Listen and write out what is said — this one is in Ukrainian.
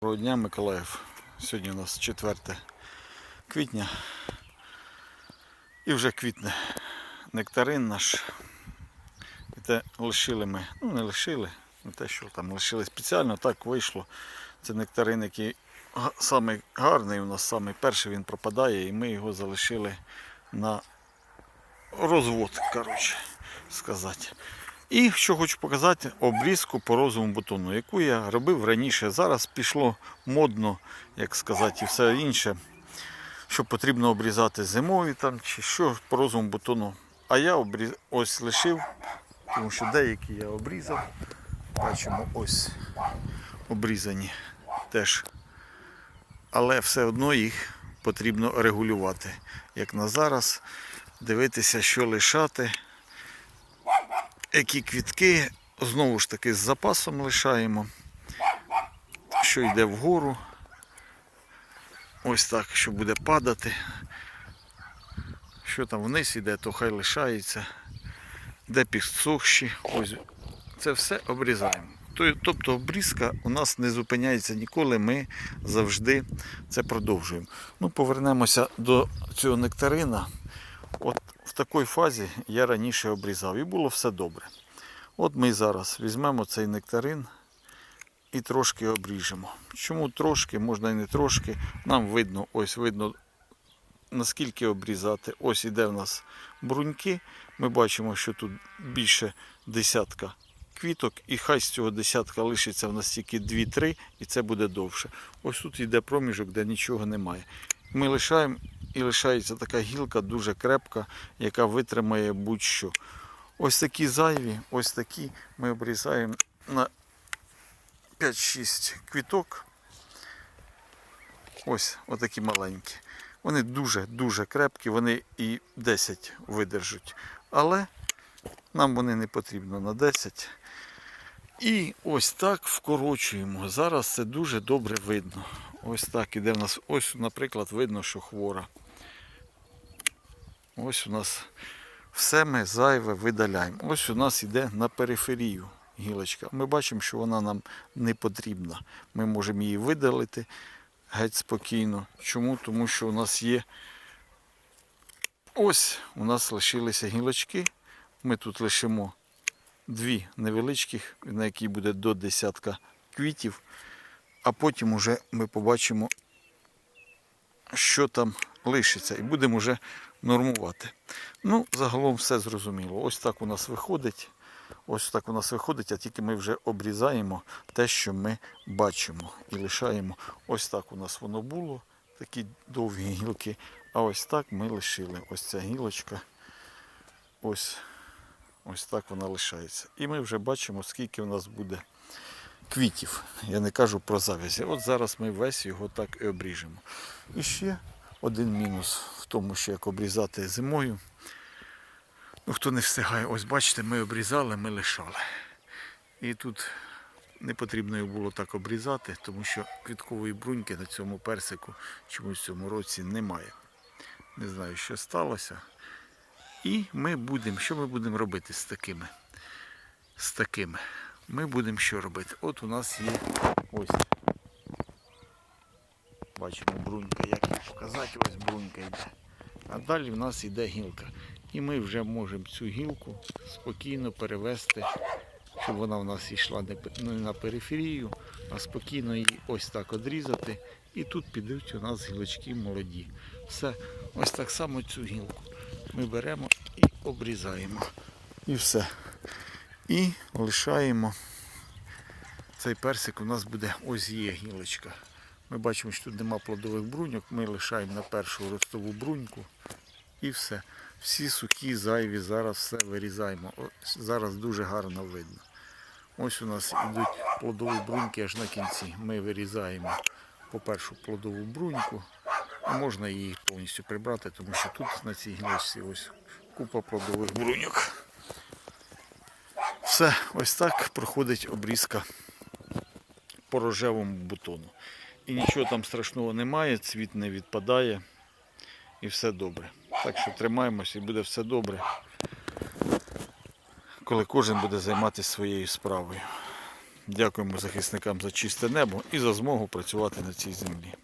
Доброго дня, Миколаїв. Сьогодні у нас 4 квітня. І вже квітне нектарин наш. І те лишили ми, ну не лишили, не те, що там лишили спеціально, так вийшло. Це нектарин, який самий гарний у нас, самий перший він пропадає, і ми його залишили на розвод, коротше сказати. І що хочу показати, обрізку по розовому бутону, яку я робив раніше. Зараз пішло модно, як сказати, і все інше, що потрібно обрізати зимою там, чи що по розовому бутону. А я обріз... ось лишив, тому що деякі я обрізав. Бачимо, ось обрізані теж. Але все одно їх потрібно регулювати. Як на зараз, дивитися, що лишати які квітки знову ж таки з запасом лишаємо. Що йде вгору. Ось так, що буде падати. Що там вниз йде, то хай лишається. Де підсохші. Ось це все обрізаємо. Тобто обрізка у нас не зупиняється ніколи, ми завжди це продовжуємо. Ну, повернемося до цього нектарина. От такій фазі я раніше обрізав і було все добре. От ми зараз візьмемо цей нектарин і трошки обріжемо. Чому трошки, можна і не трошки. Нам видно, ось видно, наскільки обрізати. Ось іде в нас бруньки. Ми бачимо, що тут більше десятка квіток, і хай з цього десятка лишиться в нас тільки 2-3, і це буде довше. Ось тут йде проміжок, де нічого немає. Ми лишаємо і лишається така гілка дуже крепка, яка витримає будь-що. Ось такі зайві, ось такі ми обрізаємо на 5-6 квіток. Ось отакі маленькі. Вони дуже-дуже крепкі, вони і 10 видержуть. Але нам вони не потрібно на 10. І ось так вкорочуємо. Зараз це дуже добре видно. Ось так іде в нас. Ось, наприклад, видно, що хвора. Ось у нас все ми зайве видаляємо. Ось у нас йде на периферію гілочка. Ми бачимо, що вона нам не потрібна. Ми можемо її видалити геть спокійно. Чому? Тому що у нас є ось у нас лишилися гілочки. Ми тут лишимо дві невеличких, на які буде до десятка квітів. А потім уже ми побачимо, що там лишиться, і будемо вже нормувати. Ну, загалом все зрозуміло. Ось так у нас виходить. Ось так у нас виходить, а тільки ми вже обрізаємо те, що ми бачимо. І лишаємо. Ось так у нас воно було, такі довгі гілки. А ось так ми лишили. Ось ця гілочка. Ось, ось так вона лишається. І ми вже бачимо, скільки у нас буде квітів. Я не кажу про завязі. От зараз ми весь його так і обріжемо. І ще один мінус в тому, що як обрізати зимою. Ну, хто не встигає, ось бачите, ми обрізали, ми лишали. І тут не потрібно його було так обрізати, тому що квіткової бруньки на цьому персику чомусь в цьому році немає. Не знаю, що сталося. І ми будемо, що ми будемо робити з такими? З такими. Ми будемо що робити? От у нас є ось. Бачимо брунька, як показати, ось брунька йде. А далі в нас йде гілка. І ми вже можемо цю гілку спокійно перевести, щоб вона в нас йшла не на периферію, а спокійно її ось так одрізати. І тут підуть у нас гілочки молоді. Все, ось так само цю гілку ми беремо і обрізаємо. І все. І лишаємо. Цей персик у нас буде ось є гілочка. Ми бачимо, що тут нема плодових бруньок, ми лишаємо на першу ростову бруньку і все. Всі сухі, зайві, зараз все вирізаємо. Ось Зараз дуже гарно видно. Ось у нас йдуть плодові бруньки аж на кінці. Ми вирізаємо по першу плодову бруньку. Можна її повністю прибрати, тому що тут на цій гілочці ось купа плодових бруньок. Все, ось так проходить обрізка по рожевому бутону. І нічого там страшного немає, цвіт не відпадає і все добре. Так що тримаємося і буде все добре, коли кожен буде займатися своєю справою. Дякуємо захисникам за чисте небо і за змогу працювати на цій землі.